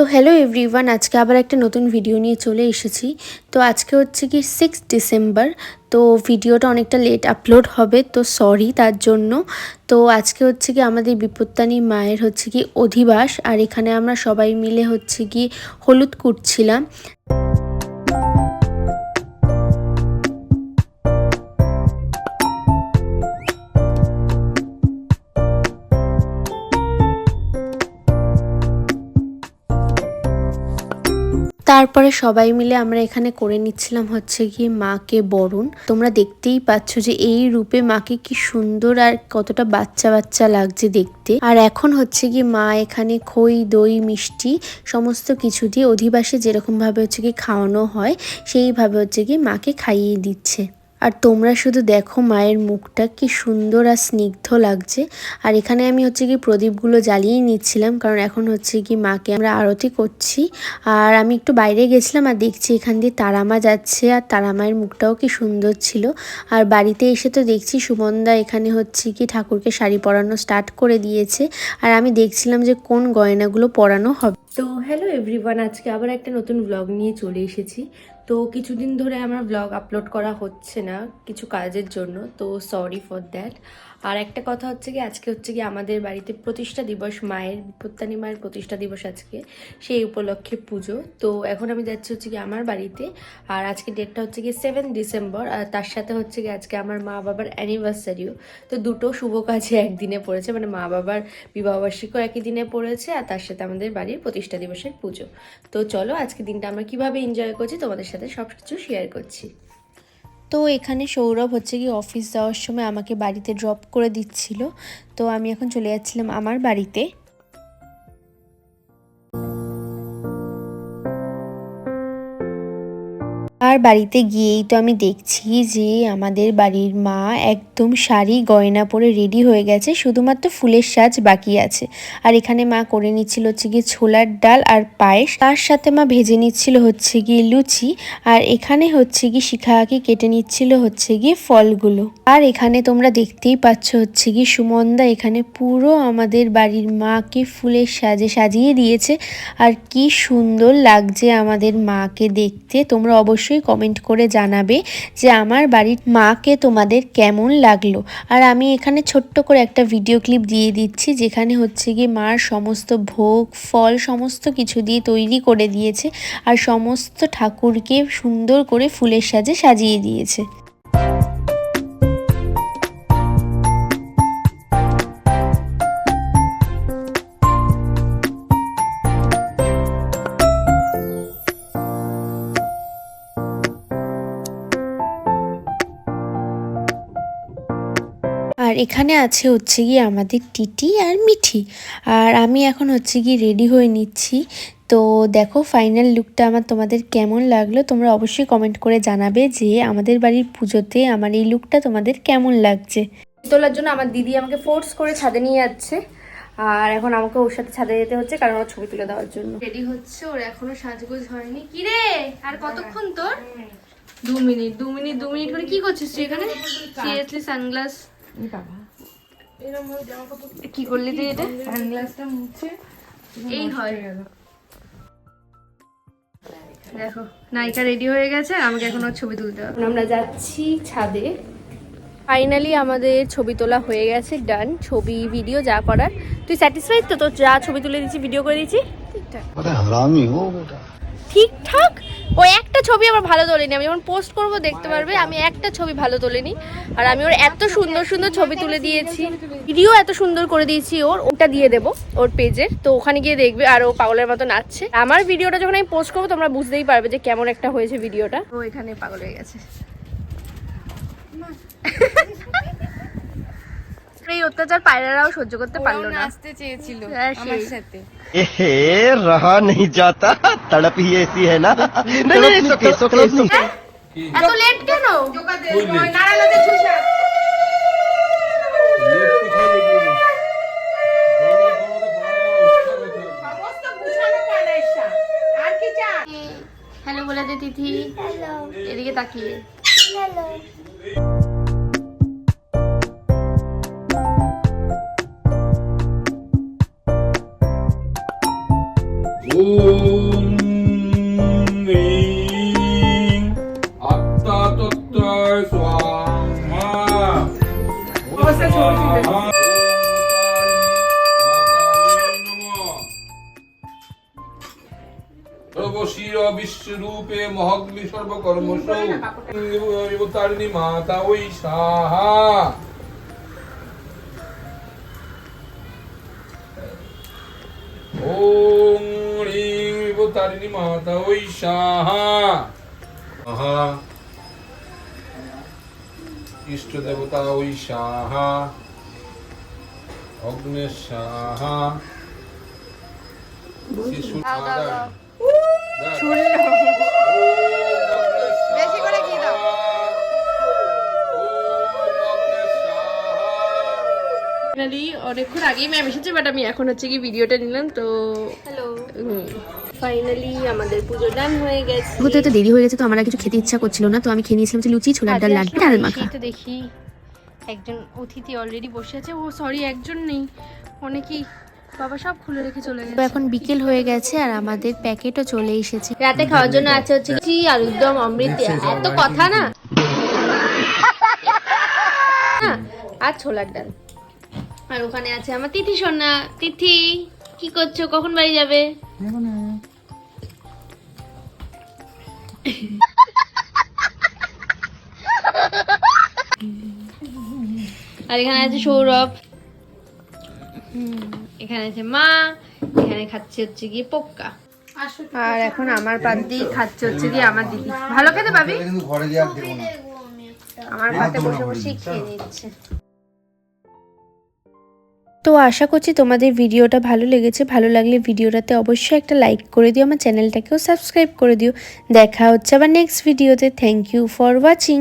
তো hello everyone আজকে আবার একটা নতুন ভিডিও নিয়ে চলে এসেছি। তো আজকে হচ্ছে কি সিক্স ডিসেম্বর তো ভিডিওটা অনেকটা লেট আপলোড হবে, তো সরি তার জন্য। তো আজকে হচ্ছে কি আমাদের বিপত্তানি মায়ের হচ্ছে কি অধিবাস, আর এখানে আমরা সবাই মিলে হচ্ছে কি হলুদ কুটছিলাম তারপরে সবাই মিলে আমরা এখানে করে নিচ্ছিলাম হচ্ছে গিয়ে মাকে বরণ। তোমরা দেখতেই পাচ্ছ যে এই রূপে মাকে কি সুন্দর আর কতটা বাচ্চা বাচ্চা লাগছে দেখতে। আর এখন হচ্ছে কি মা এখানে খই, দই, মিষ্টি সমস্ত কিছু দিয়ে অধিবাসে যেরকম ভাবে হচ্ছে কি খাওয়ানো হয়, সেইভাবে হচ্ছে গিয়ে মাকে খাইয়ে দিচ্ছে। আর তোমরা শুধু দেখো মায়ের মুখটা কি সুন্দর আর স্নিগ্ধ লাগছে। আর এখানে আমি হচ্ছে কি প্রদীপগুলো জ্বালিয়ে নিচ্ছিলাম, কারণ এখন হচ্ছে কি মাকে আমরা আরতি করছি। আর আমি একটু বাইরে গেছিলাম আর দেখছি এখান দিয়ে তারামা যাচ্ছে, আর তারামায়ের মুখটাও কি সুন্দর ছিল। আর বাড়িতে এসে তো দেখছি সুমনদা এখানে হচ্ছে কি ঠাকুরকে শাড়ি পরানো স্টার্ট করে দিয়েছে। আর আমি দেখছিলাম যে কোন গয়নাগুলো পরানো হবে। তো হ্যালো এভরিওয়ান আজকে আবার একটা নতুন ব্লগ নিয়ে চলে এসেছি। তো কিছুদিন ধরে আমার ব্লগ আপলোড করা হচ্ছে না কিছু কাজের জন্য, তো সরি ফর দ্যাট আর একটা কথা হচ্ছে কি, আজকে হচ্ছে কি আমাদের বাড়িতে প্রতিষ্ঠা দিবস, মায়ের বিপত্তানি মায়ের প্রতিষ্ঠা দিবস আজকে, সেই উপলক্ষে পুজো। তো এখন আমি যাচ্ছি হচ্ছে কি আমার বাড়িতে, আর আজকে ডেটটা হচ্ছে কি সেভেন ডিসেম্বর আর তার সাথে হচ্ছে কি আজকে আমার মা বাবার অ্যানিভার্সারিও তো দুটো শুভ কাজে একদিনে পড়েছে মানে মা বাবার বিবাহবার্ষিকও একই দিনে পড়েছে, আর তার সাথে আমাদের বাড়ির প্রতিষ্ঠা দিবসের পুজো। তো চলো আজকে দিনটা আমরা কীভাবে এনজয় করছি তোমাদের সাথে সব কিছু শেয়ার করছি। তো এখানে সৌরভ হচ্ছে কি অফিস যাওয়ার সময় আমাকে বাড়িতে ড্রপ করে দিচ্ছিল। তো আমি এখন চলে যাচ্ছিলাম আমার বাড়িতে। আর বাড়িতে গিয়েই তো আমি দেখছি যে আমাদের বাড়ির মা একদম শাড়ি, গয়না পরে রেডি হয়ে গেছে, শুধুমাত্র ফুলের সাজ বাকি আছে। আর এখানে মা করে নিচ্ছিল হচ্ছে গিয়ে ছোলার ডাল আর পায়েস, তার সাথে মা ভেজে নিচ্ছিল হচ্ছে গিয়ে লুচি, আর এখানে হচ্ছে গিয়ে শিখাকে কেটে নিচ্ছিল হচ্ছে গিয়ে ফলগুলো। আর এখানে তোমরা দেখতেই পাচ্ছ হচ্ছে গিয়ে সুমনদা এখানে পুরো আমাদের বাড়ির মাকে ফুলের সাজে সাজিয়ে দিয়েছে। আর কি সুন্দর লাগছে আমাদের মাকে দেখতে, তোমরা অবশ্যই কমেন্ট করে জানাবে যে আমার বাড়ির মাকে তোমাদের কেমন লাগল। আর আমি এখানে ছোট্ট করে একটা ভিডিও ক্লিপ দিয়ে দিচ্ছি, যেখানে হচ্ছে গিয়ে মার সমস্ত ভোগ, ফল সমস্ত কিছু দিয়ে তৈরি করে দিয়েছে আর সমস্ত ঠাকুরকে সুন্দর করে ফুলের সাজে সাজিয়ে দিয়েছে। আর এখানে আছে হচ্ছে গিয়ে আমাদের টিটি আর মিঠি। আর আমি এখন হচ্ছে গিয়ে রেডি হয়ে নিচ্ছি। তো দেখো ফাইনাল লুকটা আমার তোমাদের কেমন লাগল? তোমরা অবশ্যই কমেন্ট করে জানাবে যে আমাদের বাড়ির পুজোতে আমার এই লুকটা তোমাদের কেমন লাগছে। তোলার জন্য আমার দিদি আমাকে ফোর্স করে ছাদে নিয়ে যাচ্ছে। আর এখন আমাকে ওর সাথে ছাদে যেতে হচ্ছে কারণ ওর ছবি তুলে দেওয়ার জন্য। রেডি হচ্ছে, ওর এখনও সাজগোজ হয়নি। কি রে? আর কতক্ষণ তোর? দু মিনিট দু মিনিট দু মিনিট করে কি করছিস তুই এখানে? সিরিয়াসলি সানগ্লাস কি করলি তুই এটা? সানগ্লাসটা মুছে এই হয়। দেখো নায়িকা রেডি হয়ে গেছে আমাকে এখন ওর ছবি তুলতে হবে। আমরা যাচ্ছি ছাদে। ফাইনালি আমাদের ছবি তোলা হয়ে গেছে ডান ছবি ভিডিও যা করার। তুই স্যাটিসফাইড তো? তোর যা ছবি তুলে দিচ্ছি ভিডিও করে দিচ্ছি ঠিকঠাক ঠিকঠাক? ও একটা ছবি আমার ভালো তোলেনি। আমি যখন পোস্ট করব দেখতে পারবে আমি একটা ছবি ভালো তোলেনি। আর আমি ওর এত সুন্দর সুন্দর ছবি তুলে দিয়েছি। ভিডিও এত সুন্দর করে দিয়েছি ওর ওটা দিয়ে দেবো ওর পেজের তো ওখানে গিয়ে দেখবে আর ও পাগলের মতো নাচছে। আমার ভিডিওটা যখন আমি পোস্ট করব তোমরা বুঝতেই পারবে যে কেমন একটা হয়েছে ভিডিওটা ও এখানে পাগল হয়ে গেছে। এই অত্যাচার পায়রারাও সহ্য করতে পারল না। আসতে চেয়েছিল হ্যাঁ, আমার সাথে। এ নেই যাতা তড়প হি এসি হ্যায় না না না হ্যাঁ? এত লেট কেন? হ্যালো বলে দে তিথি। এদিকে তাকিয়ে। स्वाहा स्वाहा সর্বশির বিশ্বরূপে মহগ্নি সর্বকর্মসৌতারিণী মাতা ওই সাহা ওং রিং বিবতারিণী মাতা ওই সাহা আহা ইষ্ট দেবতা ওই সাহা অগ্নে সাহা শিশু ফাইনালি অনেকক্ষণ আগেই ম্যাম এসেছে বাট আমি এখন হচ্ছে কি ভিডিওটা নিলাম তো হ্যালো ফাইনালি আমাদের পুজো ডান হয়ে গেছে। হতে হতে দেরি হয়ে গেছে তো আমার আর কিছু খেতে ইচ্ছা করছিল না তো আমি খেয়ে নিয়েছিলাম যে লুচি ছোলার ডাল লাড্ডু ডাল মাখা। তো দেখি। একজন অতিথি অলরেডি বসে আছে ও সরি একজন নেই অনেকেই বাবা সব খুলে রেখে চলে গেছে। এখন বিকেল হয়ে গেছে আর আমাদের প্যাকেটও চলে এসেছে। রাতে খাওয়ার জন্য আছে হচ্ছে কি আলুর দম অমৃত এত কথা না? হ্যাঁ, আর ছোলার ডাল। আর ওখানে আছে আমার তিথি সোনা। তিথি কি করছ? কখন বাড়ি যাবে? আর এখানে আছে সৌরভ। হুম, এখানে আছে মা। এখানে খাচ্ছে হচ্ছে গিয়ে পোক্কা। আর এখন আমার পাত দিয়ে খাচ্ছে হচ্ছে গিয়ে আমার দিদি। ভালো খেতে পাবি? আমার পাতে বসে বসে খেয়ে নিচ্ছে। তো আশা করছি তোমাদের ভিডিওটা ভালো লেগেছে। ভালো লাগলে ভিডিওটাতে অবশ্যই একটা লাইক করে দিও, আমার চ্যানেলটাকেও সাবস্ক্রাইব করে দিও। দেখা হচ্ছে আবার নেক্সট ভিডিওতে থ্যাংক ইউ ফর ওয়াচিং